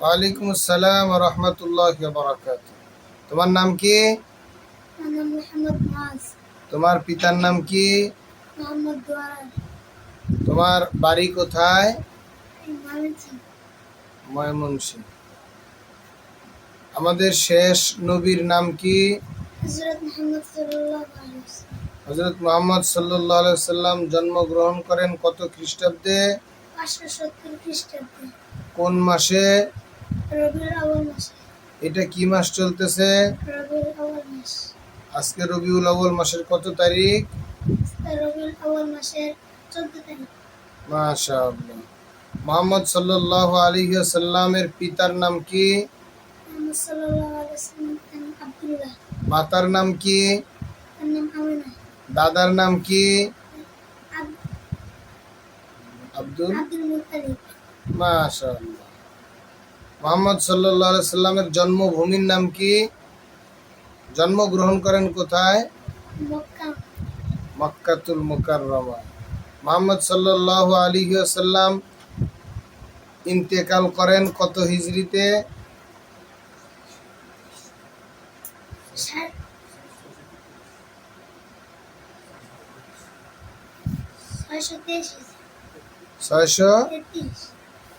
ওয়ালাইকুম আসসালাম তোমার নাম কি তোমার পিতার নাম কি তোমার বাড়ি কোথায় আমাদের শেষ নবীর নাম কি সাল্লাল্লাহু আলাইহি হজরত মোহাম্মদ সাল্লাহ সাল্লাম জন্মগ্রহণ করেন কত খ্রিস্টাব্দে? কোন মাসে? এটা কি মাস চলতেছে? আজকে রবিউল আউ্ল মাসের কত তারিখ? মাশাআল্লাহ। মোহাম্মদ সাল্লাহ আলী সাল্লামের পিতার নাম কি? মাতার নাম কি? দাদার নাম কি? আব্দুল? আব্দুল মুত্তালিব। মাশা আল্লাহ মোহাম্মদ সাল্লাহ সাল্লামের জন্মভূমির নাম কি? জন্মগ্রহণ করেন কোথায়? মক্কা। মক্কাতুল মুকাররমা। মোহাম্মদ সাল্লাহ আলী সাল্লাম ইন্তেকাল করেন কত হিজরিতে ছয়শো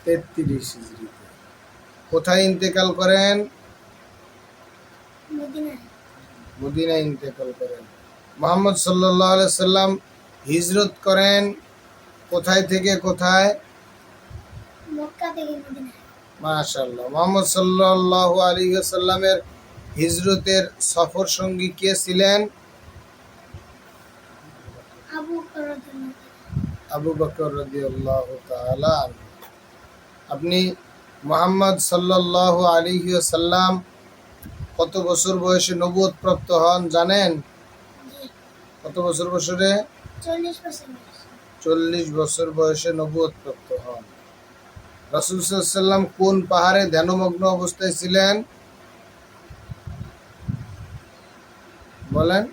তেত্রিশ। হিজরিতে কোথায় ইন্তেকাল করেন? মদিনায়। ইন্তেকাল করেন। মোহাম্মদ সাল্লাহ সাল্লাম হিজরত করেন কোথায় থেকে কোথায়? মাশাল্লাহ মোহাম্মদ সাল্লাহ আলী সাল্লামের হিজরতের সফর সঙ্গী কে ছিলেন? আবু আবু বকর আপনি মোহাম্মদ সাল্লাল্লাহু আলাইহি সাল্লাম কত বছর বয়সে নবুয়ত প্রাপ্ত হন জানেন? কত বছর বছরে? চল্লিশ বছর বয়স। চল্লিশ বছর বয়সে নবুয়ত প্রাপ্ত হন। রাসূল সাল্লাম কোন পাহাড়ে ধ্যানমগ্ন অবস্থায় ছিলেন? বলেন।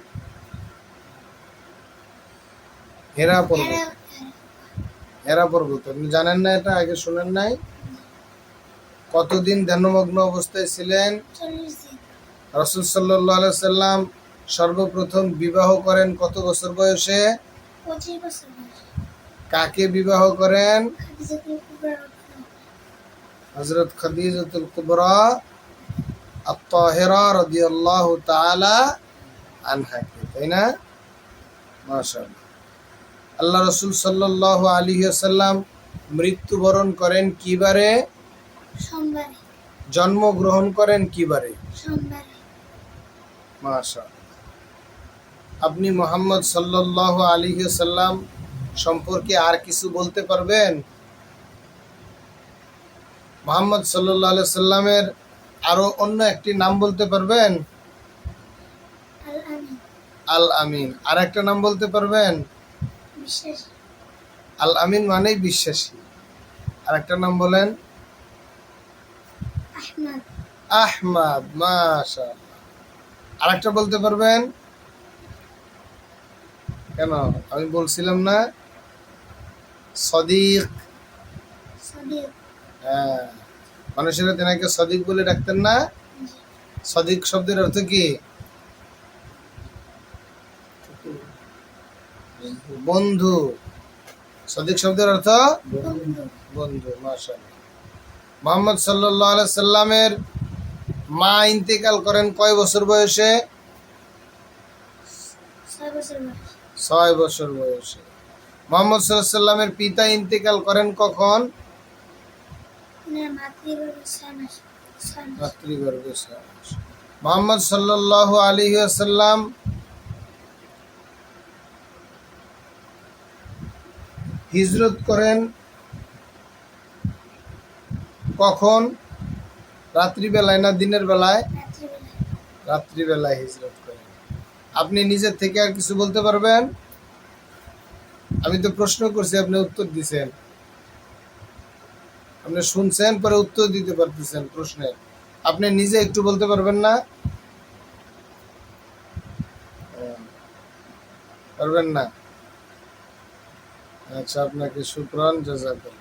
হেরা পর্বত। এরা পর্বত আপনি জানেন না এটা আগে শুনেন নাই। কতদিন ধ্যানমগ্ন অবস্থায় ছিলেন? রসুল সাল্লাহ সাল্লাম সর্বপ্রথম বিবাহ করেন কত বছর বয়সে? কাকে বিবাহ করেন? হজরত খদিজতুল কুবরা আত্তাহিরা রাদিয়াল্লাহু তাআলা আনহাকে তাই না? মাশাআল্লাহ। আল্লাহ রসুল সাল্লাল্লাহু আলাইহি ওয়াসাল্লাম মৃত্যুবরণ করেন কিবারে জন্মগ্রহণ করেন কিবারে মাশা আপনি মোহাম্মদ সাল্লাল্লাহু আলাইহি সাল্লাম সম্পর্কে আর কিছু বলতে পারবেন? মোহাম্মদ সাল্লাল্লাহু আলাইহি সাল্লামের আরও অন্য একটি নাম বলতে পারবেন? আল আমিন। আর একটা নাম বলতে পারবেন? আল আমিন মানেই বিশ্বাসী। আর একটা নাম বলেন? আহমদ। মাশা আর একটা বলতে পারবেন? কেন? আমি বলছিলাম না? সদিক। সদিক। হ্যাঁ। মানুষেরা তেনাকে সদিক বলে ডাকতেন না? সদিক শব্দের অর্থ কি? বন্ধু। সদিক শব্দের অর্থ বন্ধু বন্ধু মোহাম্মদ সাল্লাহ সাল্লামের মা ইন্তেকাল করেন কয় বছর বয়সে? ছয় বছর বয়স। মোহাম্মদ সাল্লামের পিতা ইন্তেকাল করেন কখন? মাতৃগর্ভে মাস মাস। মাস। মোহাম্মদ সাল্লাহ আলী সাল্লাম হিজরত করেন কখন? রাত্রিবেলায় না দিনের বেলায়? রাত্রিবেলায় হিজরত করেন। আপনি নিজের থেকে আর কিছু বলতে পারবেন? আমি তো প্রশ্ন করছি, আপনি উত্তর দিছেন। আপনি শুনছেন, পরে উত্তর দিতে পারতেছেন প্রশ্নের। আপনি নিজে একটু বলতে পারবেন না। পারবেন না। আচ্ছা আপনাকে শুক্রান জাজাকাল্লাহ।